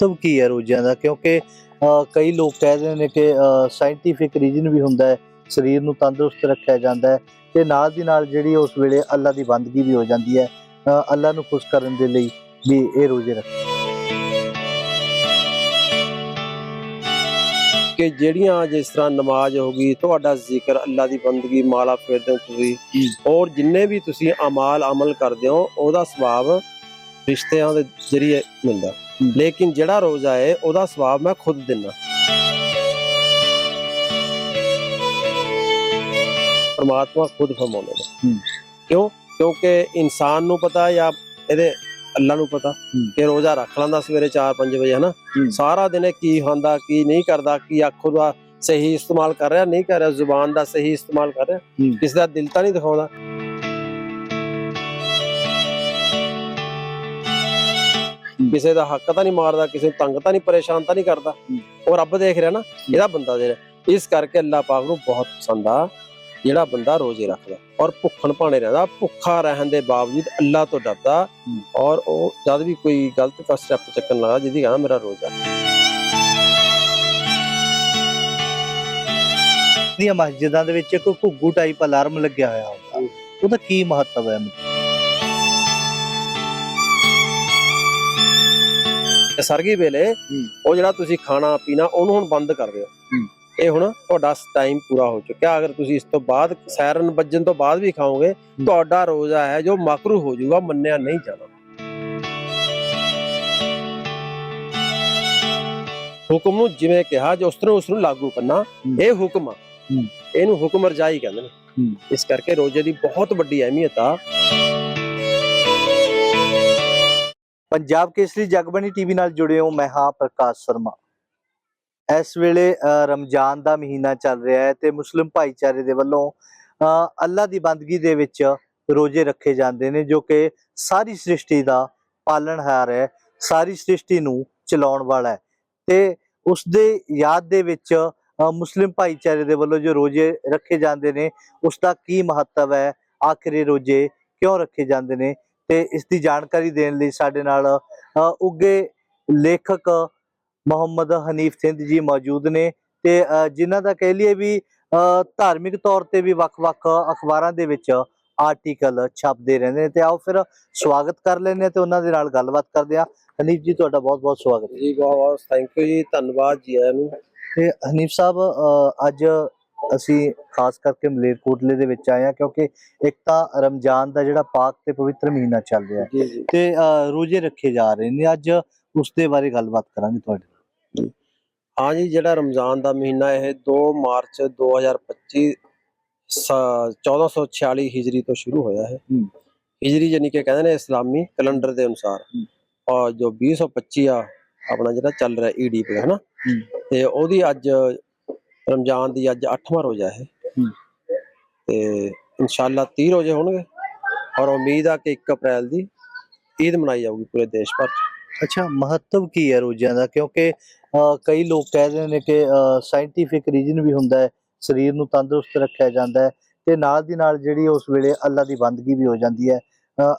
ਮਹੱਤਵ ਕੀ ਹੈ ਰੋਜ਼ਿਆਂ ਦਾ? ਕਿਉਂਕਿ ਕਈ ਲੋਕ ਕਹਿੰਦੇ ਨੇ ਕਿ ਸਾਇੰਟੀਫਿਕ ਰੀਜਨ ਵੀ ਹੁੰਦਾ ਹੈ ਸਰੀਰ ਨੂੰ ਤੰਦਰੁਸਤ ਰੱਖਿਆ ਜਾਂਦਾ ਹੈ ਤੇ ਨਾਲ ਦੀ ਨਾਲ ਜਿਹੜੀ ਉਸ ਵੇਲੇ ਅੱਲਾ ਦੀ ਬੰਦਗੀ ਵੀ ਹੋ ਜਾਂਦੀ ਹੈ ਅੱਲਾ ਨੂੰ ਖੁਸ਼ ਕਰਨ ਦੇ ਲਈ ਵੀ ਇਹ ਰੋਜ਼ੇ ਰੱਖ ਕਿ ਜਿਹੜੀਆਂ ਜਿਸ ਤਰ੍ਹਾਂ ਨਮਾਜ਼ ਹੋ ਗਈ ਤੁਹਾਡਾ ਜ਼ਿਕਰ ਅੱਲਾ ਦੀ ਬੰਦਗੀ ਮਾਲਾ ਫੇਰਦੇ ਹੋ ਤੁਸੀਂ ਔਰ ਜਿੰਨੇ ਵੀ ਤੁਸੀਂ ਅਮਾਲ ਅਮਲ ਕਰਦੇ ਹੋ ਉਹਦਾ ਸਵਾਬ ਰਿਸ਼ਤਿਆਂ ਦੇ ਜ਼ਰੀਏ ਮਿਲਦਾ। ਲੇਕਿਨ ਜਿਹੜਾ ਰੋਜ਼ਾ ਹੈ ਉਹਦਾ ਸਵਾਬ ਮੈਂ ਖੁਦ ਦਿੰਦਾ ਪਰਮਾਤਮਾ ਖੁਦ ਫਰਮਾਉਂਦੇ। ਕਿਉਂ ਕਿਉਂਕਿ ਇਨਸਾਨ ਨੂੰ ਪਤਾ ਜਾਂ ਇਹਦੇ ਅੱਲਾ ਨੂੰ ਪਤਾ। ਕਿ ਰੋਜ਼ਾ ਰੱਖ ਲੈਂਦਾ ਸਵੇਰੇ 4-5 ਵਜੇ ਹਨਾ। ਸਾਰਾ ਦਿਨ ਇਹ ਕੀ ਖਾਂਦਾ ਕੀ ਨਹੀਂ ਕਰਦਾ ਕੀ ਅੱਖੋਂ ਦਾ ਸਹੀ ਇਸਤੇਮਾਲ ਕਰ ਰਿਹਾ ਨਹੀਂ ਕਰ ਰਿਹਾ ਜ਼ੁਬਾਨ ਦਾ ਸਹੀ ਇਸਤੇਮਾਲ ਕਰ ਰਿਹਾ। ਕਿਸੇ ਦਾ ਦਿਲ ਤਾਂ ਨਹੀਂ ਦਿਖਾਉਂਦਾ ਕਿਸੇ ਦਾ ਹੱਕ ਤਾਂ ਨਹੀਂ ਮਾਰਦਾ ਕਿਸੇ ਨੂੰ ਤੰਗ ਤਾਂ ਨਹੀਂ ਪਰੇਸ਼ਾਨ ਤਾਂ ਨਹੀਂ ਕਰਦਾ। ਉਹ ਰੱਬ ਦੇਖ ਰਿਹਾ ਨਾ ਇਹਦਾ ਬੰਦਾ ਦੇ ਰਿਹਾ। ਇਸ ਕਰਕੇ ਅੱਲਾਹ ਪਾਕ ਨੂੰ ਬਹੁਤ ਪਸੰਦ ਆ ਜਿਹੜਾ ਬੰਦਾ ਰੋਜ਼ੇ ਰੱਖਦਾ ਔਰ ਭੁੱਖਣ ਭਾਣੇ ਰਹਿੰਦਾ। ਭੁੱਖਾ ਰਹਿਣ ਦੇ ਬਾਵਜੂਦ ਅੱਲਾਹ ਤੋਂ ਡਰਦਾ। ਔਰ ਉਹ ਜਦ ਵੀ ਕੋਈ ਗਲਤ ਕਾ ਸਟੈਪ ਚੱਕਣ ਲੱਗਾ ਜਿਹਦੀ ਕਹਿੰਦਾ ਮੇਰਾ ਰੋਜ਼ਾ ਦੀਆਂ ਮਸਜਿਦਾਂ ਦੇ ਵਿੱਚ ਇੱਕ ਘੁੱਗੂ ਟਾਈਪ ਅਲਾਰਮ ਲੱਗਿਆ ਹੋਇਆ ਹੁੰਦਾ। ਉਹਦਾ ਕੀ ਮਹੱਤਵ ਹੈ? ਸਰਗੀ ਵੇਲੇ ਉਹ ਜਿਹੜਾ ਤੁਸੀਂ ਖਾਣਾ ਪੀਣਾ ਉਹਨੂੰ ਹੁਣ ਬੰਦ ਕਰ ਦਿਓ ਹੂੰ। ਇਹ ਹੁਣ ਤੁਹਾਡਾ ਟਾਈਮ ਪੂਰਾ ਹੋ ਚੁੱਕਿਆ ਅਗਰ ਤੁਸੀਂ ਇਸ ਤੋਂ ਬਾਅਦ ਸੈਰਨ ਵੱਜਣ ਤੋਂ ਬਾਅਦ ਵੀ ਖਾਓਗੇ ਤੁਹਾਡਾ ਰੋਜ਼ਾ ਹੈ ਜੋ ਮਕਰੂ ਹੋ ਜਾਊਗਾ ਮੰਨਿਆ ਨਹੀਂ ਜਾਣਾ ਹੁਕਮ ਨੂੰ ਜਿਵੇਂ ਕਿਹਾ ਜੋ ਉਸ ਤਰ੍ਹਾਂ ਉਸ ਨੂੰ ਲਾਗੂ ਕਰਨਾ। ਇਹ ਹੁਕਮ ਆ। ਇਹਨੂੰ ਹੁਕਮ ਰਜਾਈ ਕਹਿੰਦੇ ਨੇ। ਇਸ ਕਰਕੇ ਰੋਜ਼ੇ ਦੀ ਬਹੁਤ ਵੱਡੀ ਅਹਿਮੀਅਤ ਆ ਪੰਜਾਬ ਕੇਸਰੀ ਜਗਬਣੀ ਟੀਵੀ ਨਾਲ ਜੁੜੇ ਹੋ ਮੈਂ ਹਾਂ ਪ੍ਰਕਾਸ਼ ਸ਼ਰਮਾ। ਇਸ ਵੇਲੇ ਰਮਜ਼ਾਨ ਦਾ ਮਹੀਨਾ ਚੱਲ ਰਿਹਾ ਹੈ ਤੇ ਮੁਸਲਿਮ ਭਾਈਚਾਰੇ ਦੇ ਵੱਲੋਂ ਅ, ਅੱਲਾ ਦੀ ਬੰਦਗੀ ਦੇ ਵਿੱਚ ਰੋਜ਼ੇ ਰੱਖੇ ਜਾਂਦੇ ਨੇ ਜੋ ਕਿ ਸਾਰੀ ਸ੍ਰਿਸ਼ਟੀ ਦਾ ਪਾਲਣਹਾਰ ਹੈ ਸਾਰੀ ਸ੍ਰਿਸ਼ਟੀ ਨੂੰ ਚਲਾਉਣ ਵਾਲਾ ਹੈ। ਤੇ ਉਸ ਦੇ ਯਾਦ ਦੇ ਵਿੱਚ ਮੁਸਲਿਮ ਭਾਈਚਾਰੇ ਦੇ ਵੱਲੋਂ ਜੋ ਰੋਜ਼ੇ ਰੱਖੇ ਜਾਂਦੇ ਨੇ ਉਸ ਦਾ ਕੀ ਮਹੱਤਵ ਹੈ ਆਖਿਰ ਰੋਜ਼ੇ ਕਿਉਂ ਰੱਖੇ ਜਾਂਦੇ ਨੇ ਤੇ ਇਸ ਦੀ ਜਾਣਕਾਰੀ ਦੇਣ ਲਈ ਸਾਡੇ ਨਾਲ ਉੱਗੇ ਲੇਖਕ ਮੁਹੰਮਦ ਹਨੀਫ ਸਿੰਧ ਜੀ ਮੌਜੂਦ ਨੇ ਤੇ ਜਿਨ੍ਹਾਂ ਦਾ ਕਹਿ ਲਈਏ ਵੀ ਧਾਰਮਿਕ ਤੌਰ ਤੇ ਵੀ ਵੱਖ-ਵੱਖ ਅਖਬਾਰਾਂ ਦੇ ਵਿੱਚ ਆਰਟੀਕਲ ਛਪਦੇ ਰਹਿੰਦੇ ਨੇ। ਤੇ ਆਓ ਫਿਰ ਸਵਾਗਤ ਕਰ ਲੈਂਦੇ ਹਾਂ ਤੇ ਉਹਨਾਂ ਦੇ ਨਾਲ ਗੱਲਬਾਤ ਕਰਦੇ ਹਾਂ। ਹਨੀਫ ਜੀ ਤੁਹਾਡਾ ਬਹੁਤ-ਬਹੁਤ ਸਵਾਗਤ ਜੀ ਬਹੁਤ ਬਹੁਤ ਥੈਂਕ ਯੂ ਜੀ ਧੰਨਵਾਦ ਜੀ ਆਇਆਂ ਨੂੰ। ਤੇ ਹਨੀਫ ਸਾਹਿਬ ਅੱਜ ਅਸੀਂ ਖਾਸ ਕਰਕੇ ਮਲੇਰਕੋਟਲੇ ਦੇ ਵਿੱਚ ਆਏ ਹਾਂ ਕਿਉਂਕਿ ਇੱਕ ਤਾਂ ਰਮਜ਼ਾਨ ਦਾ ਜਿਹੜਾ ਪਾਕ ਤੇ ਪਵਿੱਤਰ ਮਹੀਨਾ ਚੱਲ ਰਿਹਾ ਹੈ ਤੇ ਰੋਜ਼ੇ ਰੱਖੇ ਜਾ ਰਹੇ ਨੇ ਅੱਜ ਉਸ ਦੇ ਬਾਰੇ ਗੱਲਬਾਤ ਕਰਾਂਗੇ ਤੁਹਾਡੇ ਨਾਲ। ਹਾਂ ਜੀ ਜਿਹੜਾ ਰਮਜ਼ਾਨ ਦਾ ਮਹੀਨਾ ਇਹ 2 ਮਾਰਚ 2025 ਸ- 1446 ਹਿਜਰੀ ਤੋਂ ਸ਼ੁਰੂ ਹੋਇਆ ਹੈ। ਹਿਜਰੀ ਯਾਨੀ ਕਿ ਕਹਿੰਦੇ ਨੇ ਇਸਲਾਮੀ ਕੈਲੰਡਰ ਦੇ ਅਨੁਸਾਰ। ਔਰ ਜੋ 2025 ਆ ਆਪਣਾ ਜਿਹੜਾ ਚੱਲ ਰਿਹਾ ਈਡੀ ਹੈ ਨਾ ਹੂੰ। ਤੇ ਉਹਦੀ ਅੱਜ ਰਮਜ਼ਾਨ ਦੀ ਅੱਜ 8ਵਾਂ ਰੋਜ਼ਾ ਹੈ। ਤੇ ਇਨਸ਼ਾਅੱਲਾ 30 ਰੋਜ਼ੇ ਹੋਣਗੇ ਔਰ ਉਮੀਦ ਆ ਕਿ 1 ਅਪ੍ਰੈਲ ਦੀ ਈਦ ਮਨਾਈ ਜਾਊਗੀ ਪੂਰੇ ਦੇਸ਼ ਭਰ ਅੱਛਾ ਮਹੱਤਵ ਕੀ ਹੈ ਰੋਜ਼ਿਆਂ ਦਾ? ਕਿਉਂਕਿ ਕਈ ਲੋਕ ਕਹਿੰਦੇ ਨੇ ਕਿ ਸਾਇੰਟੀਫਿਕ ਰੀਜਨ ਵੀ ਹੁੰਦਾ ਹੈ ਸਰੀਰ ਨੂੰ ਤੰਦਰੁਸਤ ਰੱਖਿਆ ਜਾਂਦਾ ਹੈ ਤੇ ਨਾਲ ਦੀ ਨਾਲ ਜਿਹੜੀ ਉਸ ਵੇਲੇ ਅੱਲਾ ਦੀ ਬੰਦਗੀ ਵੀ ਹੋ ਜਾਂਦੀ ਹੈ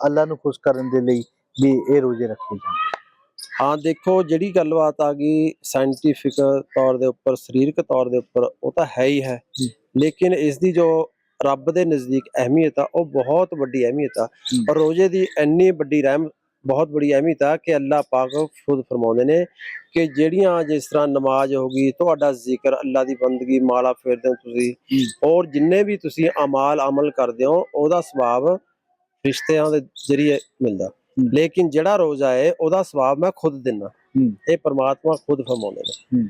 ਅੱਲਾ ਨੂੰ ਖੁਸ਼ ਕਰਨ ਦੇ ਲਈ ਵੀ ਇਹ ਰੋਜ਼ੇ ਰੱਖੇ ਜਾਂਦੇ ਹਾਂ ਦੇਖੋ ਜਿਹੜੀ ਗੱਲਬਾਤ ਆ ਗਈ ਸਾਇੰਟੀਫਿਕ ਤੌਰ ਦੇ ਉੱਪਰ ਸਰੀਰਕ ਤੌਰ ਦੇ ਉੱਪਰ ਉਹ ਤਾਂ ਹੈ ਹੀ ਹੈ। ਲੇਕਿਨ ਇਸ ਦੀ ਜੋ ਰੱਬ ਦੇ ਨਜ਼ਦੀਕ ਅਹਿਮੀਅਤ ਆ ਉਹ ਬਹੁਤ ਵੱਡੀ ਅਹਿਮੀਅਤ ਆ। ਔਰ ਰੋਜ਼ੇ ਦੀ ਇੰਨੀ ਵੱਡੀ ਰਹਿਮ ਬਹੁਤ ਬੜੀ ਅਹਿਮੀਅਤ ਆ ਕਿ ਅੱਲਾਹ ਪਾਕ ਖੁਦ ਫਰਮਾਉਂਦੇ ਨੇ ਕਿ ਜਿਹੜੀਆਂ ਜਿਸ ਤਰ੍ਹਾਂ ਨਮਾਜ਼ ਹੋ ਗਈ ਤੁਹਾਡਾ ਜ਼ਿਕਰ ਅੱਲਾਹ ਦੀ ਬੰਦਗੀ ਮਾਲਾ ਫੇਰਦੇ ਹੋ ਤੁਸੀਂ ਔਰ ਜਿੰਨੇ ਵੀ ਤੁਸੀਂ ਅਮਾਲ ਅਮਲ ਕਰਦੇ ਹੋ ਉਹਦਾ ਸਵਾਬ ਰਿਸ਼ਤਿਆਂ ਦੇ ਜ਼ਰੀਏ ਮਿਲਦਾ। ਲੇਕਿਨ ਜਿਹੜਾ ਰੋਜ਼ਾ ਹੈ ਉਹਦਾ ਸਵਾਬ ਮੈਂ ਖੁਦ ਹੂੰ। ਇਹ ਪਰਮਾਤਮਾ ਖੁਦ ਫਰਮਾਉਂਦੇ ਨੇ।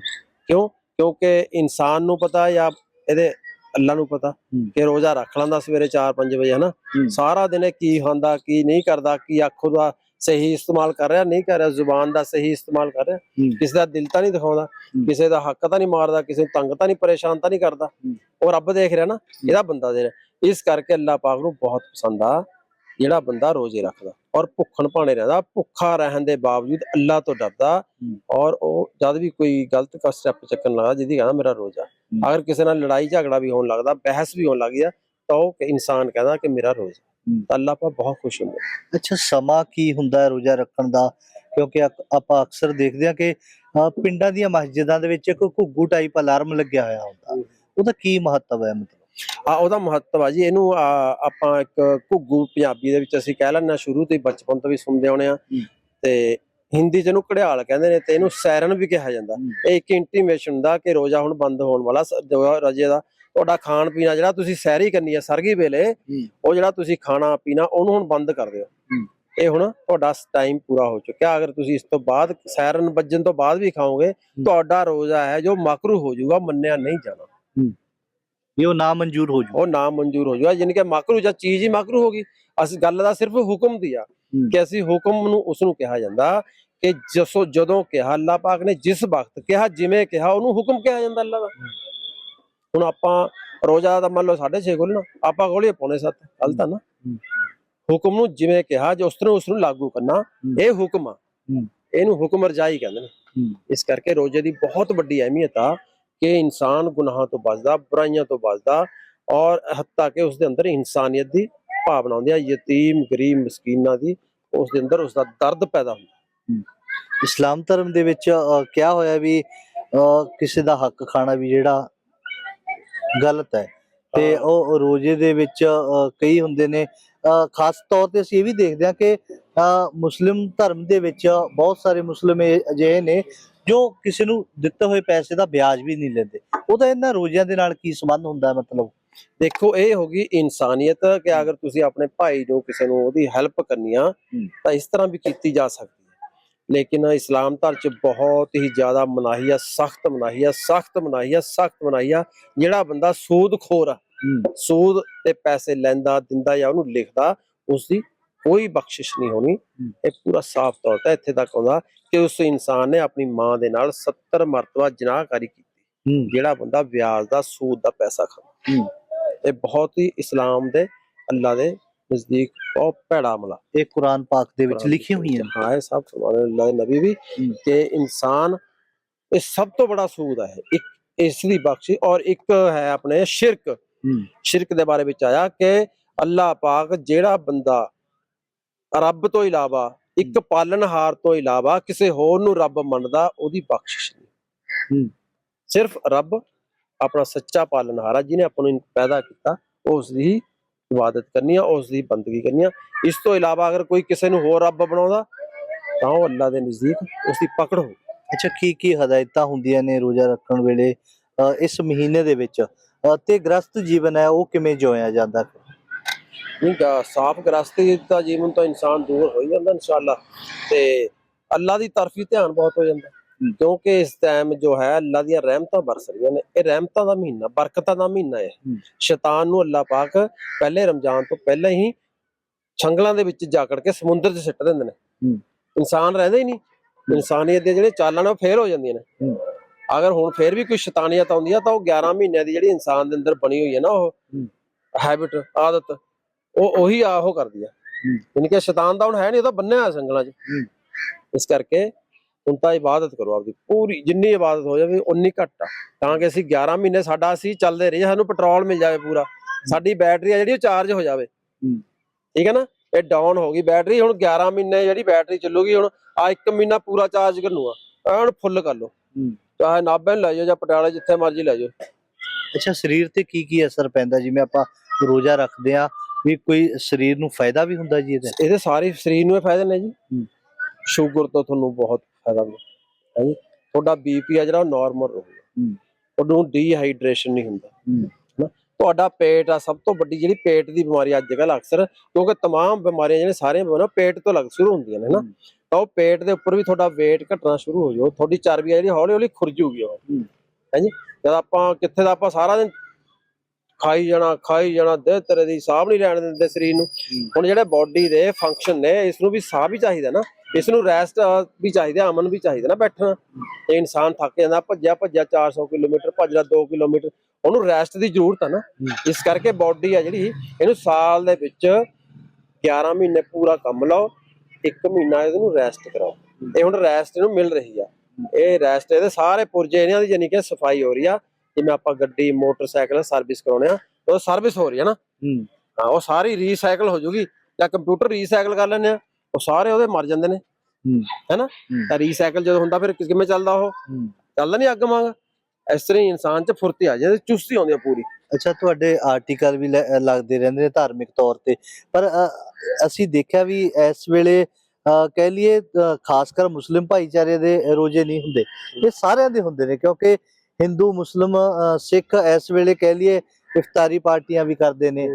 ਕਿਉਂ ਕਿਉਂਕਿ ਇਨਸਾਨ ਨੂੰ ਪਤਾ ਜਾਂ ਇਹਦੇ ਅੱਲਾ ਨੂੰ ਪਤਾ। ਕਿ ਰੋਜ਼ਾ ਰੱਖ ਲੈਂਦਾ ਸਵੇਰੇ 4-5 ਵਜੇ ਹਨਾ। ਸਾਰਾ ਦਿਨ ਇਹ ਕੀ ਖਾਂਦਾ ਕੀ ਨਹੀਂ ਕਰਦਾ ਕੀ ਅੱਖੋਂ ਦਾ ਸਹੀ ਇਸਤੇਮਾਲ ਕਰ ਰਿਹਾ ਨਹੀਂ ਕਰ ਰਿਹਾ ਜ਼ੁਬਾਨ ਦਾ ਸਹੀ ਇਸਤੇਮਾਲ ਕਰ ਰਿਹਾ। ਕਿਸੇ ਦਾ ਦਿਲ ਤਾਂ ਨਹੀਂ ਦਿਖਾਉਂਦਾ। ਕਿਸੇ ਦਾ ਹੱਕ ਤਾਂ ਨਹੀਂ ਮਾਰਦਾ ਕਿਸੇ ਨੂੰ ਤੰਗ ਤਾਂ ਨਹੀਂ ਪਰੇਸ਼ਾਨ ਤਾਂ ਨਹੀਂ ਕਰਦਾ। ਉਹ ਰੱਬ ਦੇਖ ਰਿਹਾ ਨਾ ਇਹਦਾ ਬੰਦਾ ਦੇ ਰਿਹਾ ਇਸ ਕਰਕੇ ਅੱਲਾਹ ਪਾਕ ਨੂੰ ਬਹੁਤ ਪਸੰਦ ਆ ਜਿਹੜਾ ਬੰਦਾ ਰੋਜ਼ੇ ਰੱਖਦਾ ਔਰ ਭੁੱਖਣ ਭਾਣੇ ਰਹਿੰਦਾ ਭੁੱਖਾ ਰਹਿਣ ਦੇ ਬਾਵਜੂਦ ਅੱਲਾਹ ਤੋਂ ਡਰਦਾ। ਔਰ ਉਹ ਜਦ ਵੀ ਕੋਈ ਗਲਤ ਕਾ ਸਟੈਪ ਚੱਕਣ ਲੱਗਾ ਜਿਹਦੀ ਕਹਿੰਦਾ ਮੇਰਾ ਰੋਜ਼ਾ। ਅਗਰ ਕਿਸੇ ਨਾਲ ਲੜਾਈ ਝਗੜਾ ਵੀ ਹੋਣ ਲੱਗਦਾ ਬਹਿਸ ਵੀ ਹੋਣ ਲੱਗ ਗਿਆ ਤਾਂ ਉਹ ਇਨਸਾਨ ਕਹਿੰਦਾ ਕਿ ਮੇਰਾ ਰੋਜ਼ਾ। ਤਾਂ ਅੱਲਾਹ ਪਾਕ ਬਹੁਤ ਖੁਸ਼ ਹੁੰਦਾ। ਅੱਛਾ ਸਮਾਂ ਕੀ ਹੁੰਦਾ ਹੈ ਰੋਜ਼ਾ ਰੱਖਣ ਦਾ? ਕਿਉਂਕਿ ਆਪਾਂ ਅਕਸਰ ਦੇਖਦੇ ਹਾਂ ਕਿ ਪਿੰਡਾਂ ਦੀਆਂ ਮਸਜਿਦਾਂ ਦੇ ਵਿੱਚ ਇੱਕ ਘੁੱਗੂ ਟਾਈਪ ਅਲਾਰਮ ਲੱਗਿਆ ਹੋਇਆ ਹੁੰਦਾ। ਉਹਦਾ ਕੀ ਮਹੱਤਵ ਹੈ ਮਤਲਬ? ਆ ਉਹਦਾ ਮਹੱਤਵ ਆ ਜੀ ਇਹਨੂੰ ਆ, ਆਪਾਂ ਇੱਕ ਘੁੱਗੂ ਪੰਜਾਬੀ ਦੇ ਵਿੱਚ ਅਸੀਂ ਕਹਿ ਹਾਂ ਸ਼ੁਰੂ ਤੋਂ ਹੀ ਬਚਪਨ ਤੋਂ ਵੀ ਸੁਣਦੇ ਆਉਣੇ ਆ। ਤੇ ਹਿੰਦੀ ਚ ਇਹਨੂੰ ਘੜਿਆਲ ਕਹਿੰਦੇ ਨੇ ਤੇ ਇਹਨੂੰ ਸੈਰਨ ਵੀ ਕਿਹਾ ਜਾਂਦਾ। ਇਹ ਇੱਕ ਇੰਟੀਮੇਸ਼ਨ ਹੁੰਦਾ ਕਿ ਰੋਜ਼ਾ ਹੁਣ ਬੰਦ ਹੋਣ ਵਾਲਾ ਰਜੇ ਦਾ। ਤੁਹਾਡਾ ਖਾਣ ਪੀਣਾ ਜਿਹੜਾ ਤੁਸੀਂ ਸੈਰੀ ਕਰਨੀ ਹੈ ਸਰਗੀ ਵੇਲੇ ਉਹ ਜਿਹੜਾ ਤੁਸੀਂ ਖਾਣਾ ਪੀਣਾ ਉਹਨੂੰ ਹੁਣ ਬੰਦ ਕਰ ਦਿਓ। ਇਹ ਹੁਣ ਤੁਹਾਡਾ ਟਾਈਮ ਪੂਰਾ ਹੋ ਚੁੱਕਿਆ। ਅਗਰ ਤੁਸੀਂ ਇਸ ਤੋਂ ਬਾਅਦ ਸੈਰਨ ਵੱਜਣ ਤੋਂ ਬਾਅਦ ਵੀ ਖਾਓਗੇ ਤੁਹਾਡਾ ਰੋਜ਼ਾ ਹੈ ਜੋ ਮਕਰੂ ਹੋ ਜਾਊਗਾ ਮੰਨਿਆ ਨਹੀਂ ਜਾਣਾ। ਇਹ ਉਹ ਨਾ ਮਨਜ਼ੂਰ ਹੋ ਜੂ। ਉਹ ਨਾ ਮਨਜ਼ੂਰ ਹੋ ਜਾਊਗਾ ਯਾਨੀ ਕਿ ਮਕਰੂ ਜਾਂ ਚੀਜ਼ ਹੀ ਮਕਰੂ ਹੋ ਗਈ। ਅਸੀਂ ਗੱਲ ਦਾ ਸਿਰਫ ਹੁਕਮ ਦੀ ਆ। ਕਿ ਅਸੀਂ ਹੁਕਮ ਨੂੰ ਉਸ ਨੂੰ ਕਿਹਾ ਜਾਂਦਾ ਕਿ ਜਸੋ ਜਦੋਂ ਕਿਹਾ ਅੱਲਾਹ ਪਾਕ ਨੇ ਜਿਸ ਵਕਤ ਕਿਹਾ ਜਿਵੇਂ ਕਿਹਾ ਉਹਨੂੰ ਹੁਕਮ ਕਿਹਾ ਜਾਂਦਾ ਅੱਲਾਹ ਦਾ। ਹੁਣ ਆਪਾਂ ਰੋਜ਼ਾ ਦਾ ਮੰਨ ਲਓ 6:30 ਖੋਲਣਾ ਆਪਾਂ ਖੋਲੀਏ ਪੌਣੇ 7 ਗਲਤ ਆ ਨਾ। ਹੁਕਮ ਨੂੰ ਜਿਵੇਂ ਕਿਹਾ ਜੋ ਉਸ ਤਰ੍ਹਾਂ ਉਸ ਨੂੰ ਲਾਗੂ ਕਰਨਾ ਇਹ ਹੁਕਮ ਆ। ਇਹਨੂੰ ਹੁਕਮ ਰਜਾਈ ਕਹਿੰਦੇ ਨੇ। ਇਸ ਕਰਕੇ ਰੋਜ਼ੇ ਦੀ ਬਹੁਤ ਵੱਡੀ ਅਹਿਮੀਅਤ ਆ ਕਿ ਇਨਸਾਨ ਗੁਨਾਹਾਂ ਤੋਂ ਬਚਦਾ ਬੁਰਾਈਆਂ ਤੋਂ ਬਚਦਾ ਔਰ ਹੱਤਾ ਕਿ ਉਸ ਦੇ ਅੰਦਰ ਇਨਸਾਨੀਅਤ ਦੀ ਭਾਵਨਾ ਹੁੰਦੀ ਆ ਯਤੀਮ ਗਰੀਬ ਮਿਸਕੀਨਾਂ ਦੀ ਉਸ ਦੇ ਅੰਦਰ ਉਸ ਦਾ ਦਰਦ ਪੈਦਾ ਹੁੰਦਾ। ਇਸਲਾਮ ਧਰਮ ਦੇ ਵਿੱਚ ਕਿਹਾ ਹੋਇਆ ਵੀ ਕਿਸੇ ਦਾ ਹੱਕ ਖਾਣਾ ਵੀ ਜਿਹੜਾ ਗਲਤ ਹੈ ਤੇ ਹਾਂ। ਉਹ ਰੋਜ਼ੇ ਦੇ ਵਿੱਚ ਕਈ ਹੁੰਦੇ ਨੇ। ਖਾਸ ਤੌਰ ਤੇ ਅਸੀਂ ਇਹ ਵੀ ਦੇਖਦੇ ਹਾਂ ਕਿ ਮੁਸਲਿਮ ਧਰਮ ਦੇ ਵਿੱਚ ਬਹੁਤ ਸਾਰੇ ਮੁਸਲਿਮ ਇਹ ਅਜਿਹੇ ਨੇ ਜੋ ਕਿਸੇ ਨੂੰ ਦਿੱਤੇ ਹੋਏ ਪੈਸੇ ਦਾ ਵਿਆਜ ਵੀ ਨਹੀਂ ਲੈਂਦੇ ਉਹਦਾ ਇਹਨਾਂ ਰੋਜ਼ਿਆਂ ਦੇ ਨਾਲ ਕੀ ਸੰਬੰਧ ਹੁੰਦਾ ਮਤਲਬ? ਦੇਖੋ ਇਹ ਹੋ ਗਈ ਇਨਸਾਨੀਅਤ ਕਿ ਅਗਰ ਤੁਸੀਂ ਆਪਣੇ ਭਾਈ ਨੂੰ ਕਿਸੇ ਨੂੰ ਉਹਦੀ ਹੈਲਪ ਕਰਨੀ ਆ ਤਾਂ ਇਸ ਤਰ੍ਹਾਂ ਵੀ ਕੀਤੀ ਜਾ ਸਕਦੀ ਹੈ। ਲੇਕਿਨ ਇਸਲਾਮ ਧਰਮ ਚ ਬਹੁਤ ਹੀ ਜ਼ਿਆਦਾ ਮਨਾਹੀ ਆ ਸਖਤ ਮਨਾਹੀ ਆ ਸਖਤ ਮਨਾਹੀ ਆ ਸਖਤ ਮਨਾਹੀ ਆ ਜਿਹੜਾ ਬੰਦਾ ਸੂਦਖੋਰ ਆ ਸੂਦ ਤੇ ਪੈਸੇ ਲੈਂਦਾ ਦਿੰਦਾ ਜਾਂ ਉਹਨੂੰ ਲਿਖਦਾ ਉਸ ਦੀ ਕੋਈ ਬਖਸ਼ਿਸ਼ ਨਹੀਂ ਹੋਣੀ। ਇਹ ਪੂਰਾ ਸਾਫ਼ ਤੌਰ ਤੇ ਇੱਥੇ ਤੱਕ ਆਉਂਦਾ ਕਿ ਉਸ ਇਨਸਾਨ ਨੇ ਆਪਣੀ ਮਾਂ ਦੇ ਨਾਲ 70 ਮਰਤਬਾ ਜਨਾਹਕਾਰੀ ਕੀਤੀ। ਜਿਹੜਾ ਬੰਦਾ ਵਿਆਜ ਦਾ ਸੂਦ ਦਾ ਪੈਸਾ ਖਾਂਦਾ। ਹੂੰ। ਇਹ ਬਹੁਤ ਹੀ ਇਸਲਾਮ ਦੇ ਅੱਲਾ ਦੇ ਨਜ਼ਦੀਕ ਬਹੁਤ ਭੈੜਾ ਅਮਲਾ ਇਹ ਕੁਰਾਨ ਪਾਕ ਦੇ ਵਿੱਚ ਲਿਖੀ ਹੋਈਆਂ ਨੇ ਹਾਂ। ਇਹ ਸਭ ਸੁਭਾਨ ਅੱਲਾਹ ਦੇ ਨਬੀ ਵੀ ਹੂੰ। ਕਿ ਇਨਸਾਨ ਇਹ ਸਭ ਤੋਂ ਬੜਾ ਸੂਦ ਹੈ ਇੱਕ ਇਸ ਦੀ ਬਖਸ਼ੀ ਔਰ ਇੱਕ ਹੈ ਆਪਣੇ ਸ਼ਿਰਕ। ਹੂੰ। ਸ਼ਿਰਕ ਦੇ ਬਾਰੇ ਵਿੱਚ ਆਇਆ ਕਿ ਅੱਲਾਹ ਪਾਕ ਜਿਹੜਾ ਬੰਦਾ ਰੱਬ ਤੋਂ ਇਲਾਵਾ ਇੱਕ ਪਾਲਣਹਾਰ ਤੋਂ ਇਲਾਵਾ ਕਿਸੇ ਹੋਰ ਨੂੰ ਰੱਬ ਮੰਨਦਾ ਉਹਦੀ ਬਖਸ਼ਿਸ਼ ਨਹੀਂ। ਹੂੰ। ਸਿਰਫ ਰੱਬ ਆਪਣਾ ਸੱਚਾ ਪਾਲਣਹਾਰ ਜਿਹਨੇ ਆਪਾਂ ਨੂੰ ਪੈਦਾ ਕੀਤਾ ਉਸ ਦੀ ਹੀ ਇਬਾਦਤ ਕਰਨੀ ਆ ਉਸ ਦੀ ਬੰਦਗੀ ਕਰਨੀ ਆ। ਇਸ ਤੋਂ ਇਲਾਵਾ ਅਗਰ ਕੋਈ ਕਿਸੇ ਨੂੰ ਹੋਰ ਰੱਬ ਬਣਾਉਂਦਾ ਤਾਂ ਉਹ ਅੱਲਾ ਦੇ ਨਜ਼ਦੀਕ ਉਸ ਦੀ ਪਕੜ ਹੋ ਅੱਛਾ ਕੀ ਕੀ ਹਦਾਇਤਾਂ ਹੁੰਦੀਆਂ ਨੇ ਰੋਜ਼ਾ ਰੱਖਣ ਵੇਲੇ ਇਸ ਮਹੀਨੇ ਦੇ ਵਿੱਚ? ਤੇ ਗ੍ਰਸਤ ਜੀਵਨ ਹੈ ਉਹ ਕਿਵੇਂ ਜਿਉਇਆ ਜਾਂਦਾ? ਨਹੀਂ ਸਾਫ਼ ਗ੍ਰਸਤੀ ਦਾ ਜੀਵਨ ਤੋਂ ਇਨਸਾਨ ਦੂਰ ਹੋ ਜਾਂਦਾ ਇਨਸ਼ਾਅੱਲਾ ਤੇ ਅੱਲਾ ਦੀ ਤਰਫ ਧਿਆਨ ਬਹੁਤ ਹੋ ਜਾਂਦਾ। ਕਿਉਂਕਿ ਇਸ ਟਾਈਮ ਜੋ ਹੈ ਅੱਲਾ ਦੀਆਂ ਰਹਿਮਤਾਂ ਬਰਸ ਰਹੀਆਂ ਨੇ ਇਹ ਰਹਿਮਤਾਂ ਦਾ ਮਹੀਨਾ ਬਰਕਤਾਂ ਦਾ ਮਹੀਨਾ ਹੈ। ਸ਼ੈਤਾਨ ਨੂੰ ਅੱਲਾ ਪਾਕ ਪਹਿਲੇ ਰਮਜ਼ਾਨ ਤੋਂ ਪਹਿਲਾਂ ਹੀ ਛੰਗਲਾਂ ਦੇ ਵਿੱਚ ਜਾਕੜ ਕੇ ਸਮੁੰਦਰ 'ਚ ਸਿੱਟ ਦਿੰਦੇ ਨੇ। ਇਨਸਾਨ ਰਹਿੰਦਾ ਹੀ ਨਹੀਂ ਇਨਸਾਨੀਅਤ ਦੇ ਜਿਹੜੇ ਚਾਲਾਂ ਨੇ ਉਹ ਫੇਲ ਹੋ ਜਾਂਦੀਆਂ ਨੇ। ਅਗਰ ਹੁਣ ਫੇਰ ਵੀ ਕੋਈ ਸ਼ੈਤਾਨੀਅਤ ਆਉਂਦੀ ਆ ਤਾਂ ਉਹ 11 ਮਹੀਨਿਆਂ ਦੀ ਜਿਹੜੀ ਇਨਸਾਨ ਦੇ ਅੰਦਰ ਬਣੀ ਹੋਈ ਹੈ ਨਾ ਉਹ। ਹੈਬਿਟ ਆਦਤ ਉਹ ਉਹੀ ਆ ਉਹ ਕਰਦੀ ਆ। ਯਾਨੀ ਕਿ ਸ਼ੈਤਾਨ ਦਾ ਹੁਣ ਹੈ ਨਹੀਂ ਉਹ ਤਾਂ ਬੰਨਿਆ ਹੋਇਆ ਸੰਗਲਾਂ 'ਚ। ਇਸ ਕਰਕੇ ਹੁਣ ਤਾਂ ਇਬਾਦਤ ਕਰੋ ਆਪਦੀ। ਪੂਰੀ ਜਿੰਨੀ ਇਬਾਦਤ ਹੋ ਜਾਵੇ ਉਨੀ ਘੱਟ ਆ। ਤਾਂ ਕਿ ਅਸੀਂ 11 ਮਹੀਨੇ ਸਾਡਾ ਅਸੀਂ ਚੱਲਦੇ ਰਹੀਏ ਸਾਨੂੰ ਪੈਟਰੋਲ ਮਿਲ ਜਾਵੇ ਪੂਰਾ। ਸਾਡੀ ਬੈਟਰੀ ਆ ਜਿਹੜੀ ਉਹ ਚਾਰਜ ਹੋ ਜਾਵੇ। ਠੀਕ ਹੈ ਨਾ? ਇਹ ਡਾਊਨ ਹੋ ਗਈ ਬੈਟਰੀ ਹੁਣ 11 ਮਹੀਨੇ ਜਿਹੜੀ ਬੈਟਰੀ ਚੱਲੂਗੀ ਹੁਣ ਆ ਇੱਕ ਮਹੀਨਾ ਪੂਰਾ ਚਾਰਜ ਕਰਨੂਗਾ ਐ ਹੁਣ ਫੁੱਲ ਕਰ ਲਓ। ਚਾਹੇ ਨਾਭੇ ਲੈ ਜਾਓ ਜਾਂ ਪਟਿਆਲੇ ਜਿੱਥੇ ਮਰਜ਼ੀ ਲੈ ਜਾਓ। ਅੱਛਾ ਸਰੀਰ ਤੇ ਕੀ ਕੀ ਅਸਰ ਪੈਂਦਾ? ਜਿਵੇਂ ਆਪਾਂ ਰੋਜ਼ਾ ਰੱਖਦੇ ਆ ਵੀ ਕੋਈ ਸਰੀਰ ਨੂੰ ਫਾਇਦਾ ਵੀ ਹੁੰਦਾ ਜੀ ਇਹਦੇ? ਇਹਦੇ ਸਾਰੇ ਸਰੀਰ ਨੂੰ ਇਹ ਫਾਇਦੇ ਨੇ ਜੀ। ਸ਼ੂਗਰ ਤੋਂ ਤੁਹਾਨੂੰ ਬਹੁਤ ਫਾਇਦਾ ਹੈ ਜੀ। ਤੁਹਾਡਾ ਬੀਪੀ ਆ ਜਿਹੜਾ ਉਹ ਨਾਰਮਲ ਰਹੂਗਾ। ਹੂੰ। ਤੁਹਾਨੂੰ ਡੀਹਾਈਡਰੇਸ਼ਨ ਨਹੀਂ ਹੁੰਦਾ। ਤੁਹਾਡਾ ਪੇਟ ਆ ਸਭ ਤੋਂ ਵੱਡੀ ਜਿਹੜੀ ਪੇਟ ਦੀ ਬਿਮਾਰੀ ਅੱਜ ਕੱਲ੍ਹ ਅਕਸਰ ਕਿਉਂਕਿ ਤਮਾਮ ਬਿਮਾਰੀਆਂ ਜਿਹੜੀਆਂ ਸਾਰੀਆਂ ਬਿਮਾਰੀਆਂ ਪੇਟ ਤੋਂ ਲੱਗ ਸ਼ੁਰੂ ਹੁੰਦੀਆਂ ਨੇ ਹੂੰ। ਤਾਂ ਉਹ ਪੇਟ ਦੇ ਉੱਪਰ ਵੀ ਤੁਹਾਡਾ weight ਘਟਣਾ ਸ਼ੁਰੂ ਹੋ ਜਾਓ ਤੁਹਾਡੀ ਚਰਬੀ ਆ ਜਿਹੜੀ ਹੌਲੀ ਹੌਲੀ ਖੁਰਜੂਗੀ ਉਹ। ਹੂੰ। ਹੈ ਜੀ? ਜਦ ਆਪਾਂ ਕਿੱਥੇ ਦਾ ਆਪਾਂ ਸਾਰਾ ਦਿਨ ਖਾਈ ਜਾਣਾ ਖਾਈ ਜਾਣਾ ਦੇ ਤੇਰੇ ਦੀ ਸਾਹ ਨਹੀਂ ਲੈਣ ਦਿੰਦੇ ਸਰੀਰ ਨੂੰ। ਹੁਣ ਜਿਹੜੇ ਬਾਡੀ ਦੇ ਫੰਕਸ਼ਨ ਨੇ ਇਸ ਨੂੰ ਵੀ ਸਾਹ ਵੀ ਚਾਹੀਦਾ ਨਾ। ਇਸ ਨੂੰ ਰੈਸਟ ਵੀ ਚਾਹੀਦਾ ਅਮਨ ਵੀ ਚਾਹੀਦਾ ਨਾ ਬੈਠਣਾ। ਤੇ ਇਨਸਾਨ ਥੱਕ ਜਾਂਦਾ ਭੱਜਿਆ ਭੱਜਿਆ 400 ਕਿਲੋਮੀਟਰ ਭੱਜਦਾ 2 ਕਿਲੋਮੀਟਰ। ਉਹਨੂੰ ਰੈਸਟ ਦੀ ਜ਼ਰੂਰਤ ਆ ਨਾ। ਇਸ ਕਰਕੇ ਬਾਡੀ ਆ ਜਿਹੜੀ ਇਹਨੂੰ ਸਾਲ ਦੇ ਵਿੱਚ 11 ਮਹੀਨੇ ਪੂਰਾ ਕੰਮ ਲਾਓ ਇੱਕ ਮਹੀਨਾ ਇਹਨੂੰ ਰੈਸਟ ਕਰਾਓ। ਇਹ ਹੁਣ ਰੈਸਟ ਇਹਨੂੰ ਮਿਲ ਰਹੀ ਆ। ਇਹ ਰੈਸਟ ਇਹਦੇ ਸਾਰੇ ਪੁਰਜੇ ਇਹਨਾਂ ਦੀ ਜਾਨੀ ਕਿ ਸਫ਼ਾਈ ਹੋ ਰਹੀ ਆ। ਜਿਵੇਂ ਆਪਾਂ ਗੱਡੀ ਮੋਟਰਸਾਈਕਲ ਸਰਵਿਸ ਕਰਾਉਣੇ ਆ ਉਹ ਸਰਵਿਸ ਹੋ ਰਹੀ ਆ ਨਾ। ਹੂੰ। ਹਾਂ ਉਹ ਸਾਰੀ ਰੀਸਾਈਕਲ ਹੋ ਜੂਗੀ ਜਾਂ ਕੰਪਿਊਟਰ ਰੀਸਾਈਕਲ ਕਰ ਲੈਂਦੇ ਆ ਉਹ ਸਾਰੇ ਉਹਦੇ ਮਰ ਜਾਂਦੇ ਨੇ। ਹੂੰ। ਹੈਨਾ ਹੂੰ, ਤਾਂ ਰੀਸਾਈਕਲ ਜਦੋਂ ਹੁੰਦਾ ਫਿਰ ਕਿਵੇਂ ਚੱਲਦਾ ਉਹ? ਹੂੰ। ਚੱਲਦਾ ਨਹੀਂ ਅੱਗ ਵਾਂਗ। ਇਸ ਤਰ੍ਹਾਂ ਹੀ ਇਨਸਾਨ 'ਚ ਫੁਰਤੀ ਆ ਜਾਂਦੀ ਚੁਸਤੀ ਆਉਂਦੀ ਆ ਪੂਰੀ। ਅੱਛਾ ਤੁਹਾਡੇ ਆਰਟੀਕਲ ਵੀ ਲੱਗਦੇ ਰਹਿੰਦੇ ਨੇ ਧਾਰਮਿਕ ਤੌਰ ਤੇ। ਪਰ ਅਸੀਂ ਦੇਖਿਆ ਵੀ ਇਸ ਵੇਲੇ ਕਹਿ ਲਈਏ ਖਾਸ ਕਰ ਮੁਸਲਿਮ ਭਾਈਚਾਰੇ ਦੇ ਰੋਜ਼ੇ ਨਹੀਂ ਹੁੰਦੇ। ਇਹ ਸਾਰਿਆਂ ਦੇ ਹੁੰਦੇ ਨੇ ਕਿਉਂਕਿ ਹਿੰਦੂ ਮੁਸਲਿਮ ਸਿੱਖ ਇਸ ਵੇਲੇ ਕਹਿ ਲਈਏ ਇਫਤਾਰੀ ਪਾਰਟੀਆਂ ਵੀ ਕਰਦੇ ਨੇ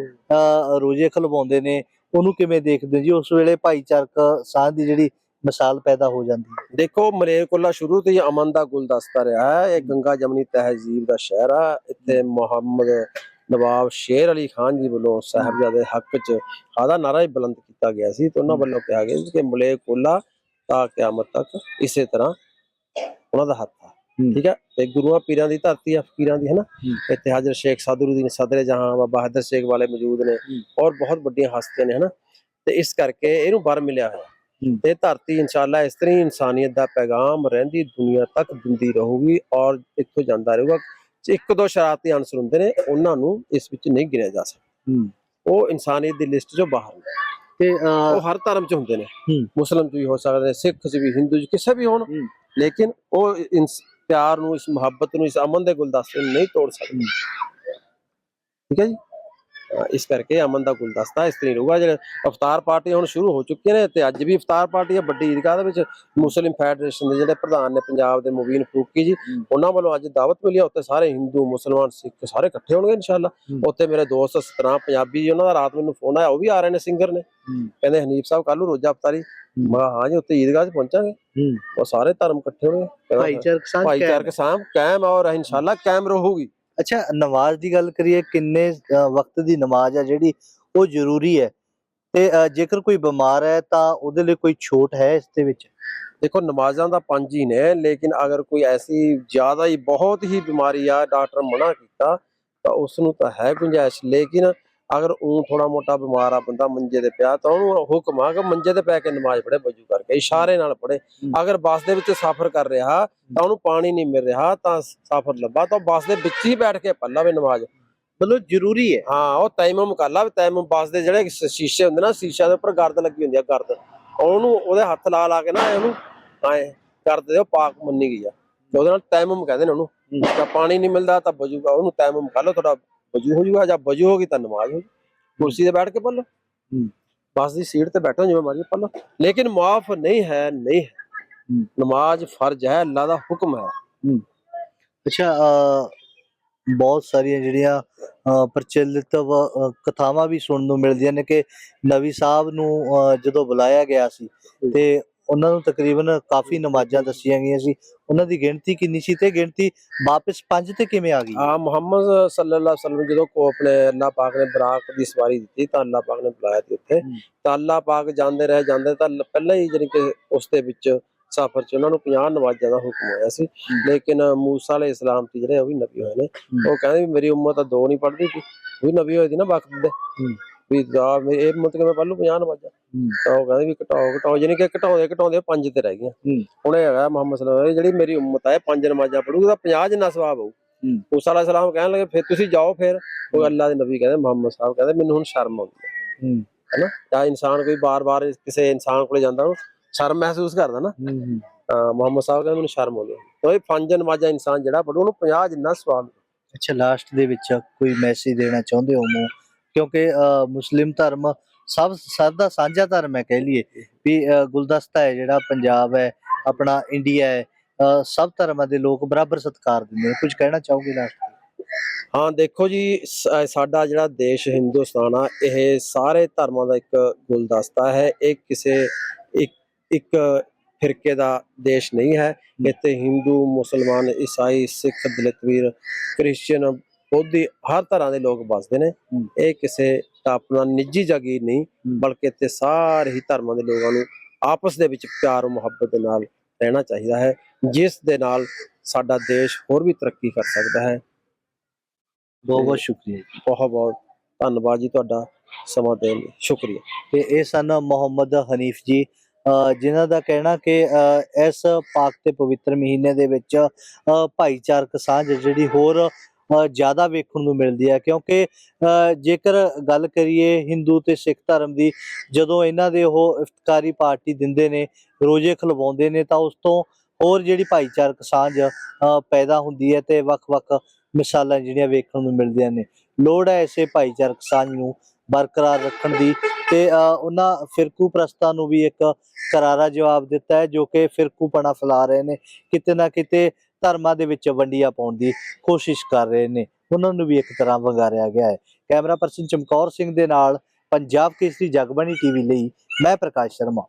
ਰੋਜ਼ੇ ਖਲਵਾਉਂਦੇ ਨੇ ਉਹਨੂੰ ਕਿਵੇਂ ਦੇਖਦੇ ਜੀ? ਉਸ ਵੇਲੇ ਭਾਈਚਾਰਕ ਸਾਂਝ ਦੀ ਜਿਹੜੀ ਮਿਸਾਲ ਪੈਦਾ ਹੋ ਜਾਂਦੀ ਹੈ। ਦੇਖੋ ਮਲੇਰਕੋਲਾ ਸ਼ੁਰੂ ਤੋਂ ਹੀ ਅਮਨ ਦਾ ਗੁਲਦਸਤਾ ਰਿਹਾ ਹੈ। ਇਹ ਗੰਗਾ ਜਮਨੀ ਤਹਿਜ਼ੀਬ ਦਾ ਸ਼ਹਿਰ ਆ। ਇੱਥੇ ਮੁਹੰਮਦ ਨਵਾਬ ਸ਼ੇਰ ਅਲੀ ਖਾਨ ਜੀ ਵੱਲੋਂ ਸਾਹਿਬਜ਼ਾਦੇ ਹੱਕ 'ਚ ਆਦਾ ਨਾਰਾ ਹੀ ਬੁਲੰਦ ਕੀਤਾ ਗਿਆ ਸੀ ਤੇ ਉਹਨਾਂ ਵੱਲੋਂ ਕਿਹਾ ਗਿਆ ਕਿ ਮਲੇਰਕੋਲਾ ਤਾਂ ਕਿਆਮਤ ਤੱਕ ਇਸੇ ਤਰ੍ਹਾਂ ਉਹਨਾਂ ਦਾ ਹੱਥ ਆ। ਠੀਕ ਹੈ? ਤੇ ਗੁਰੂਆਂ ਪੀਰਾਂ ਦੀ ਧਰਤੀ ਆ ਫਕੀਰਾਂ ਦੀ ਹੈ ਨਾ? ਹੂੰ। ਇੱਥੇ ਹਾਜ਼ਰ ਸ਼ੇਖ ਸਾਦਰੁਦੀਨ ਸਦਰੇ ਜਹਾਂ ਬਾਬਾ ਬਹਾਦਰ ਸ਼ੇਖ ਵਾਲੇ ਮੌਜੂਦ ਨੇ ਹੂੰ। ਔਰ ਬਹੁਤ ਵੱਡੀਆਂ ਹਸਤੀਆਂ ਨੇ ਹਨਾ ਤੇ ਇਸ ਕਰਕੇ ਇਹਨੂੰ ਬਰ ਮਿਲਿਆ ਹੋਇਆ। ਹੂੰ। ਤੇ ਧਰਤੀ ਇਨਸ਼ਾਅੱਲਾ ਇਸ ਤਰ੍ਹਾਂ ਹੀ ਇਨਸਾਨੀਅਤ ਦਾ ਪੈਗਾਮ ਰਹਿੰਦੀ ਦੁਨੀਆ ਤੱਕ ਦਿੰਦੀ ਰਹੂਗੀ ਔਰ ਇੱਥੋਂ ਜਾਂਦਾ ਰਹੂਗਾ। ਜੇ ਇੱਕ ਦੋ ਸ਼ਰਾਰਤੀ ਅਨਸਰ ਹੁੰਦੇ ਨੇ ਉਹਨਾਂ ਨੂੰ ਇਸ ਵਿੱਚ ਨਹੀਂ ਗਿਣਿਆ ਜਾ ਸਕਦਾ। ਹੂੰ। ਉਹ ਇਨਸਾਨੀਅਤ ਦੀ ਲਿਸਟ ਚੋਂ ਬਾਹਰ ਨੇ। ਤੇ ਉਹ ਹਰ ਧਰਮ 'ਚ ਹੁੰਦੇ ਨੇ। ਹੂੰ। ਮੁਸਲਮ 'ਚ ਵੀ ਹੋ ਸਕਦੇ ਸਿੱਖ 'ਚ ਵੀ ਹਿੰਦੂ 'ਚ ਕਿਸੇ ਵੀ ਹੋਣ। ਹੂੰ। ਲੇਕਿਨ ਉਹ ਪਿਆਰ ਨੂੰ ਇਸ ਮੁਹੱਬਤ ਨੂੰ ਇਸ ਅਮਨ ਦੇ ਗੁਲਦਸਤੇ ਨੂੰ ਨਹੀਂ ਤੋੜ ਸਕਦੇ। ਠੀਕ ਹੈ ਜੀ? ਇਸ ਕਰਕੇ ਅਮਨ ਦਾ ਗੁਲਦਸਤਾ ਇਸ ਤਰ੍ਹਾਂ ਹੀ ਰਹੂਗਾ। ਜਿਹੜੇ ਅਫਤਾਰ ਪਾਰਟੀਆਂ ਹੁਣ ਸ਼ੁਰੂ ਹੋ ਚੁੱਕੀਆਂ ਨੇ ਤੇ ਅੱਜ ਵੀ ਅਫਤਾਰ ਪਾਰਟੀ ਹੈ ਵੱਡੀ ਈਦਗਾਹ ਦੇ ਵਿੱਚ ਮੁਸਲਿਮ ਫੈਡਰੇਸ਼ਨ ਦੇ ਜਿਹੜੇ ਪ੍ਰਧਾਨ ਨੇ ਪੰਜਾਬ ਦੇ ਮੁਬੀਨ ਫਰੂਕੀ ਜੀ। ਉਹਨਾਂ ਵੱਲੋਂ ਅੱਜ ਦਾਵਤ ਮਿਲੀ ਉੱਥੇ ਸਾਰੇ ਹਿੰਦੂ ਮੁਸਲਮਾਨ ਸਿੱਖ ਸਾਰੇ ਇਕੱਠੇ ਹੋਣਗੇ ਇਨਸ਼ਾਅੱਲਾ। ਉੱਥੇ ਮੇਰੇ ਦੋਸਤ ਸਤਨਾਮ ਪੰਜਾਬੀ ਜੀ ਉਹਨਾਂ ਦਾ ਰਾਤ ਮੈਨੂੰ ਫੋਨ ਆਇਆ ਉਹ ਵੀ ਆ ਰਹੇ ਨੇ ਸਿੰਗਰ ਨੇ। ਕਹਿੰਦੇ ਹਨੀਫ ਸਾਹਿਬ ਕੱਲ ਨੂੰ ਰੋਜ਼ਾ ਅਫਤਾਰੀ ਮੈਂ ਹਾਂ ਜੀ ਉੱਥੇ ਈਦਗਾਹ 'ਚ ਪਹੁੰਚਾਂਗੇ। ਉਹ ਸਾਰੇ ਧਰਮ ਇਕੱਠੇ ਹੋਣਗੇ। ਭਾਈਚਾਰਕ ਸਾਂਝ ਕਾਇਮ। ਭਾਈਚਾਰਕ ਸਾਂਝ ਕਾਇਮ ਹੈ ਔਰ ਇਨਸ਼ਾਅੱਲਾ ਕਾਇਮ ਰਹੂਗੀ। ਅੱਛਾ, ਨਮਾਜ਼ ਦੀ ਗੱਲ ਕਰੀਏ, ਕਿੰਨੇ ਵਕਤ ਦੀ ਨਮਾਜ਼ ਹੈ ਜਿਹੜੀ ਉਹ ਜ਼ਰੂਰੀ ਹੈ? ਤੇ ਜੇਕਰ ਕੋਈ ਬਿਮਾਰ ਹੈ ਤਾਂ ਉਹਦੇ ਲਈ ਕੋਈ ਛੋਟ ਹੈ ਇਸ ਦੇ ਵਿੱਚ? ਦੇਖੋ, ਨਮਾਜ਼ਾਂ ਦਾ ਪੰਜ ਹੀ ਨੇ, ਲੇਕਿਨ ਅਗਰ ਕੋਈ ਐਸੀ ਜ਼ਿਆਦਾ ਹੀ ਬਹੁਤ ਹੀ ਬਿਮਾਰੀ ਆ, ਡਾਕਟਰ ਮਨਾ ਕੀਤਾ ਤਾਂ ਉਸ ਨੂੰ ਤਾਂ ਹੈ ਗੁੰਜਾਇਸ਼, ਲੇਕਿਨ ਅਗਰ ਉਹ ਥੋੜਾ ਮੋਟਾ ਬਿਮਾਰ ਆ ਬੰਦਾ ਮੰਜੇ ਤੇ ਪਿਆ ਤਾਂ ਉਹਨੂੰ ਹੁਕਮ ਆ ਕਿ ਮੰਜੇ ਤੇ ਪੈ ਕੇ ਨਮਾਜ਼ ਪੜ੍ਹੇ ਵਜੂ ਕਰਕੇ ਇਸ਼ਾਰੇ ਨਾਲ ਪੜ੍ਹੇ। ਅਗਰ ਬੱਸ ਦੇ ਵਿੱਚ ਸਫ਼ਰ ਕਰ ਰਿਹਾ ਤਾਂ ਉਹਨੂੰ ਪਾਣੀ ਨਹੀਂ ਮਿਲ ਰਿਹਾ ਤਾਂ ਸਫ਼ਰ ਲੱਭਾ ਤਾਂ ਬੱਸ ਦੇ ਵਿੱਚ ਹੀ ਬੈਠ ਕੇ ਪੜ੍ਹ ਲਵੇ ਨਮਾਜ਼। ਮਤਲਬ ਜ਼ਰੂਰੀ ਹੈ। ਹਾਂ ਉਹ ਤੈਮਮ ਕਰ ਲਾ ਤੈਮਮ ਬਾਸ ਦੇ ਜਿਹੜੇ ਸ਼ੀਸ਼ੇ ਹੁੰਦੇ ਨਾ ਸ਼ੀਸ਼ਾ ਦੇ ਉੱਪਰ ਗਰਦ ਲੱਗੀ ਹੁੰਦੀ ਆ ਗਰਦ। ਉਹਨੂੰ ਉਹਦੇ ਹੱਥ ਲਾ ਲਾ ਕੇ ਨਾ ਉਹਨੂੰ ਐ ਗਰਦ ਦੇ ਉਹ ਪਾਕ ਮੰਨੀ ਗਈ ਆ। ਉਹਦੇ ਨਾਲ ਤੈਮਮ ਕਹਿੰਦੇ ਨੇ ਉਹਨੂੰ। ਤਾਂ ਪਾਣੀ ਨਹੀਂ ਮਿਲਦਾ ਤਾਂ ਵਜੂਗਾ ਉਹਨੂੰ ਤੈਮਮ ਕਰ ਲਓ ਤੁਹਾਡਾ ਵਜੂ ਹੋ ਜਾਊਗਾ ਜਾਂ ਵਜੂ ਹੋਗੀ ਤਾਂ ਨਮਾਜ਼ ਹੋ ਕੁਰਸੀ ਤੇ ਬੈਠ ਕੇ ਪੜ੍ਹ ਲਓ। ਬੱਸ ਦੀ ਸੀਟ ਤੇ ਬੈਠੋ ਜਿਵੇਂ ਮਰਜ਼ੀ ਪੜ੍ਹ ਲਓ। ਲੇਕਿਨ ਮਾਫ ਨਹੀਂ ਹੈ ਨਹੀਂ ਹੈ। ਨਮਾਜ਼ ਫਰਜ਼ ਹੈ ਅੱਲਾ ਦਾ ਹੁਕਮ ਹੈ। ਅੱਛਾ ਬਹੁਤ ਸਾਰੀਆਂ ਜਿਹੜੀਆਂ ਪ੍ਰਚਲਿਤ ਕਥਾਵਾਂ ਵੀ ਸੁਣਨ ਨੂੰ ਮਿਲਦੀਆਂ ਨੇ ਕਿ ਨਬੀ ਸਾਹਿਬ ਨੂੰ ਜਦੋਂ ਬੁਲਾਇਆ ਗਿਆ ਸੀ ਤੇ ਉਹਨਾਂ ਨੂੰ ਤਕਰੀਬਨ ਕਾਫੀ ਨਮਾਜ਼ਾਂ ਦੱਸੀਆਂ ਗਈਆਂ ਸੀ ਉਹਨਾਂ ਦੀ ਗਿਣਤੀ ਕਿੰਨੀ ਸੀ ਤੇ ਗਿਣਤੀ ਵਾਪਸ ਪੰਜ ਤੇ ਕਿਵੇਂ ਆ ਗਈ ਆ ਮੁਹੰਮਦ ਸੱਲੱਲਾਹੁ ਅਲੈਹਿ ਵਸੱਲਮ ਜਦੋਂ ਕੋ ਆਪਣੇ ਅੱਲਾਹ ਪਾਕ ਨੇ ਬਰਾਕ ਦੀ ਸਵਾਰੀ ਦਿੱਤੀ ਤਾਂ ਅੱਲਾਹ ਪਾਕ ਨੇ ਬੁਲਾਇਆ ਤੇ ਉੱਥੇ। ਤਾਂ ਅੱਲਾਹ ਪਾਕ ਜਾਂਦੇ ਰਹੇ ਜਾਂਦੇ ਤਾਂ ਪਹਿਲਾਂ ਹੀ ਜਾਣੀ ਕਿ ਉਸ ਦੇ ਵਿੱਚ ਸਫ਼ਰ 'ਚ ਉਹਨਾਂ ਨੂੰ 50 ਨਮਾਜ਼ਾਂ ਦਾ ਹੁਕਮ ਹੋਇਆ ਸੀ। ਲੇਕਿਨ ਮੂਸਾ ਅਲੈਹਿ ਇਸਲਾਮ ਤੇ ਜਿਹੜੇ ਉਹ ਵੀ ਨਬੀ ਹੋਏ ਨੇ। ਉਹ ਕਹਿੰਦੇ ਵੀ ਮੇਰੀ ਉਮਤ ਤਾਂ ਦੋ ਨਹੀਂ ਪੜ੍ਹਦੀ ਸੀ ਉਹ ਵੀ ਨਬੀ ਹੋਏ ਸੀ ਨਾ ਵਕਤ ਦੇ ਵੀ ਦਾ ਇਹ ਉਮਤ ਕਿਵੇਂ ਪੜ੍ਹ ਲੂ 50 ਨਮਾਜ਼ਾਂ ਹੂੰ। ਤਾਂ ਉਹ ਕਹਿੰਦੇ ਵੀ ਘਟਾਓ ਘਟਾਓ ਜਾਣੀ ਕਿ ਘਟਾਉਂਦੇ ਘਟਾਉਂਦੇ ਪੰਜ ਤੇ ਰਹਿ ਗਈਆਂ। ਹੁਣ ਇਹ ਹੈਗਾ ਮੁਹੰਮਦ ਅਲੈਹਿ ਜਿਹੜੀ ਮੇਰੀ ਉਮਤ ਹੈ ਪੰਜ ਨਮਾਜ਼ਾਂ ਪੜੂਗੀ ਤਾਂ 50 ਜਿੰਨਾ ਸਵਾਬ ਹੋਊ। ਹੂੰ। ਮੂਸਾ ਅਲੈਹਿ ਸਲਾਮ ਕਹਿਣ ਲੱਗੇ ਫਿਰ ਤੁਸੀਂ ਜਾਓ ਫਿਰ। ਉਹ ਅੱਲਾਹ ਦੇ ਨਬੀ ਕਹਿੰਦੇ ਮੁਹੰਮਦ ਸਾਹਿਬ ਕਹਿੰਦੇ ਮੈਨੂੰ ਹੁਣ ਸ਼ਰਮ ਆਉਂਦੀ ਹੈ। ਹੈਨਾ? ਜਾਂ ਇਨਸਾਨ ਕੋਈ ਬਾਰ-ਬਾਰ ਕਿਸੇ ਇਨਸਾਨ ਕੋਲੇ ਜਾਂਦਾ ਉਹ ਸ਼ਰਮ ਮਹਿਸੂਸ ਕਰਦਾ ਨਾ। ਤਾਂ ਮੁਹੰਮਦ ਸਾਹਿਬ ਕਹਿੰਦੇ ਮੈਨੂੰ ਸ਼ਰਮ ਆਉਂਦੀ ਹੈ। ਇਹ ਪੰਜ ਨਮਾਜ਼ਾਂ ਇਨਸਾਨ ਜਿਹੜਾ ਪੜੂ ਉਹਨੂੰ 50 ਜਿੰਨਾ ਸਵਾਬ ਅੱਛਾ ਲਾਸਟ ਦੇ ਵਿੱਚ ਕੋਈ ਮੈਸੇਜ ਦੇਣਾ ਚਾਹੁੰਦੇ ਹੋ ਮੋ ਕਿਉਂਕਿ ਮੁਸਲਿਮ ਧਰਮ ਸਭ ਸਭ ਦਾ ਸਾਂਝਾ ਧਰਮ ਹੈ ਕਹਿ ਲਈਏ ਵੀ ਗੁਲਦਸਤਾ ਹੈ ਜਿਹੜਾ ਪੰਜਾਬ ਹੈ ਆਪਣਾ ਇੰਡੀਆ ਹੈ ਸਭ ਧਰਮਾਂ ਦੇ ਲੋਕ ਬਰਾਬਰ ਸਤਿਕਾਰ ਦਿੰਦੇ ਨੇ। ਕੁਝ ਕਹਿਣਾ ਚਾਹੋਗੇ ਲਾਸਟ? ਹਾਂ ਦੇਖੋ ਜੀ ਸਾਡਾ ਜਿਹੜਾ ਦੇਸ਼ ਹਿੰਦੁਸਤਾਨ ਆ ਇਹ ਸਾਰੇ ਧਰਮਾਂ ਦਾ ਇੱਕ ਗੁਲਦਸਤਾ ਹੈ। ਇਹ ਕਿਸੇ ਇੱਕ ਇੱਕ ਫਿਰਕੇ ਦਾ ਦੇਸ਼ ਨਹੀਂ ਹੈ। ਇੱਥੇ ਹਿੰਦੂ ਮੁਸਲਮਾਨ ਈਸਾਈ ਸਿੱਖ ਦਲਿਤਵੀਰ ਕ੍ਰਿਸਚੀਅਨ ਬੋਧੀ ਹਰ ਤਰ੍ਹਾਂ ਦੇ ਲੋਕ ਵੱਸਦੇ ਨੇ। ਇਹ ਕਿਸੇ ਆਪਣਾ ਨਿੱਜੀ ਜਾਗੀਰ ਨਹੀਂ ਬਲਕਿ ਇੱਥੇ ਸਾਰੇ ਹੀ ਧਰਮਾਂ ਦੇ ਲੋਕਾਂ ਨੂੰ ਆਪਸ ਦੇ ਵਿੱਚ ਪਿਆਰ ਮੁਹੱਬਤ ਦੇ ਨਾਲ ਰਹਿਣਾ ਚਾਹੀਦਾ ਹੈ। ਜਿਸ ਦੇ ਨਾਲ ਸਾਡਾ ਦੇਸ਼ ਹੋਰ ਵੀ ਤਰੱਕੀ ਕਰ ਸਕਦਾ ਹੈ। ਬਹੁਤ ਬਹੁਤ ਸ਼ੁਕਰੀਆ ਜੀ। ਬਹੁਤ ਬਹੁਤ ਧੰਨਵਾਦ ਜੀ ਤੁਹਾਡਾ ਸਮਾਂ ਦੇਣ ਲਈ। ਸ਼ੁਕਰੀਆ। ਤੇ ਇਹ ਸਨ ਮੁਹੰਮਦ ਹਨੀਫ ਜੀ ਜਿਨ੍ਹਾਂ ਦਾ ਕਹਿਣਾ ਕਿ ਇਸ ਪਾਕ ਤੇ ਪਵਿੱਤਰ ਮਹੀਨੇ ਦੇ ਵਿੱਚ ਭਾਈਚਾਰਕ ਸਾਂਝ ਜਿਹੜੀ ਹੋਰ ਜ਼ਿਆਦਾ ਵੇਖਣ ਨੂੰ ਮਿਲਦੀ ਹੈ ਕਿਉਂਕਿ ਜੇਕਰ ਗੱਲ ਕਰੀਏ ਹਿੰਦੂ ਤੇ ਸਿੱਖ ਧਰਮ ਦੀ ਜਦੋਂ ਇਹਨਾਂ ਦੇ ਉਹ ਇਫਤਕਾਰੀ ਪਾਰਟੀ ਦਿੰਦੇ ਨੇ ਰੋਜ਼ੇ ਖਲਵਾਉਂਦੇ ਨੇ ਤਾਂ ਉਸ ਤੋਂ ਹੋਰ ਜਿਹੜੀ ਭਾਈਚਾਰਕ ਸਾਂਝ ਪੈਦਾ ਹੁੰਦੀ ਹੈ ਤੇ ਵੱਖ-ਵੱਖ ਮਿਸਾਲਾਂ ਜਿਹੜੀਆਂ ਵੇਖਣ ਨੂੰ ਮਿਲਦੀਆਂ ਨੇ। ਲੋੜ ਹੈ ਇਸੇ ਭਾਈਚਾਰਕ ਸਾਂਝ ਨੂੰ ਬਰਕਰਾਰ ਰੱਖਣ ਦੀ ਤੇ ਅ, ਉਹਨਾਂ ਫਿਰਕੂ ਪ੍ਰਸਤਾਂ ਨੂੰ ਵੀ ਇੱਕ ਕਰਾਰਾ ਜਵਾਬ ਦਿੱਤਾ ਹੈ ਜੋ ਕਿ ਫਿਰਕੂਪਣਾ ਫੈਲਾ ਰਹੇ ਨੇ। ਕਿਤੇ ਨਾ ਕਿਤੇ ਧਰਮਾਂ ਦੇ ਵਿੱਚ ਵੰਡੀਆਂ ਪਾਉਣ ਦੀ ਕੋਸ਼ਿਸ਼ ਕਰ ਰਹੇ ਨੇ। ਉਹਨਾਂ ਨੂੰ ਵੀ ਇੱਕ ਤਰ੍ਹਾਂ ਵੰਗਾਰਿਆ ਗਿਆ ਹੈ। ਕੈਮਰਾ ਪਰਸਨ ਚਮਕੌਰ ਸਿੰਘ ਦੇ ਨਾਲ ਪੰਜਾਬ ਕੇਸਰੀ ਜਗਬਾਣੀ ਟੀਵੀ ਲਈ ਮੈਂ ਪ੍ਰਕਾਸ਼ ਸ਼ਰਮਾ।